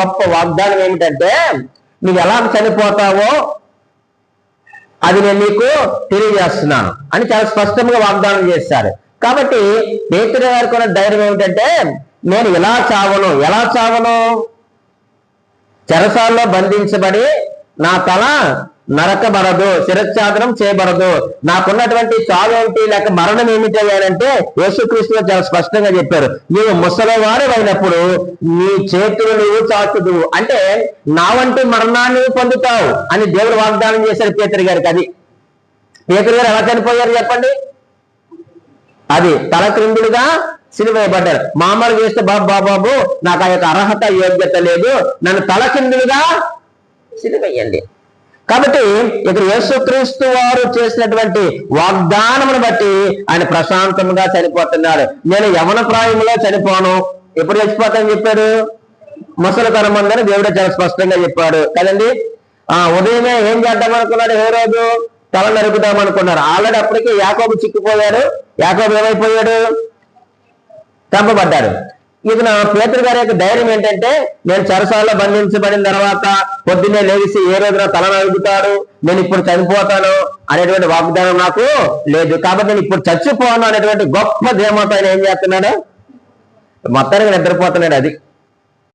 గొప్ప వాగ్దానం ఏమిటంటే నువ్వు ఎలా చనిపోతావో అది నేను నీకు తెలియజేస్తున్నాను అని చాలా స్పష్టంగా వాగ్దానం చేశారు. కాబట్టి పేతురు గారికి ఉన్న ధైర్యం ఏమిటంటే నేను ఎలా చావను ఎలా చావను? చెరసాల్లో బంధించబడి నా తల నరకబడదు శిరచ్ఛాదనం చేయబడదు. నాకున్నటువంటి చావు ఏమిటి లేక మరణం ఏమిటి అంటే యేసుక్రీస్తు చాలా స్పష్టంగా చెప్పారు. నీవు ముసలివారు అయినప్పుడు నీ చేతులు నీవు చాచుదు అంటే నా వంటి మరణాన్ని పొందుతావు అని దేవుడు వాగ్దానం చేశారు పేతురు గారికి. అది పేతురు గారు ఎలా చనిపోయారు చెప్పండి? అది తల క్రిందులుగా సిలువేయబడ్డారు మామూలు చేస్తే బాబు బాబాబు బాబు నాకు ఆ యొక్క అర్హత యోగ్యత లేదు. నన్ను తల కిందులుగా కాబట్టి ఇక్కడ యేసుక్రీస్తు వారు చేసినటువంటి వాగ్దానమును బట్టి ఆయన ప్రశాంతంగా చనిపోతున్నాడు. నేను యవన ప్రాయంలో చనిపోను. ఎప్పుడు చచ్చిపోతానని చెప్పాడు? ముసలితనం ఉందని దేవుడే చాలా స్పష్టంగా చెప్పాడు. కదండి? ఆ ఉదయమే ఏం చేద్దాం అనుకున్నాడు ఏ రోజు తల నరుకుదాం అనుకున్నారు ఆల్రెడీ అప్పటికే యాకోబు చిక్కిపోయాడు. యాకోబు ఏమైపోయాడు? చంపబడ్డాడు. ఇది నా పేతురు గారి యొక్క ధైర్యం ఏంటంటే నేను చెరసాలలో బంధించబడిన తర్వాత పొద్దున్నే లేచి ఏ రోజున తల నలుగుతాడు నేను ఇప్పుడు చనిపోతాను అనేటువంటి వాగ్దానం నాకు లేదు. కాబట్టి నేను ఇప్పుడు చచ్చిపోను అనేటువంటి గొప్ప ధీమతో ఆయన ఏం చేస్తున్నాడు? మొత్తానికి నిద్రపోతున్నాడు అది.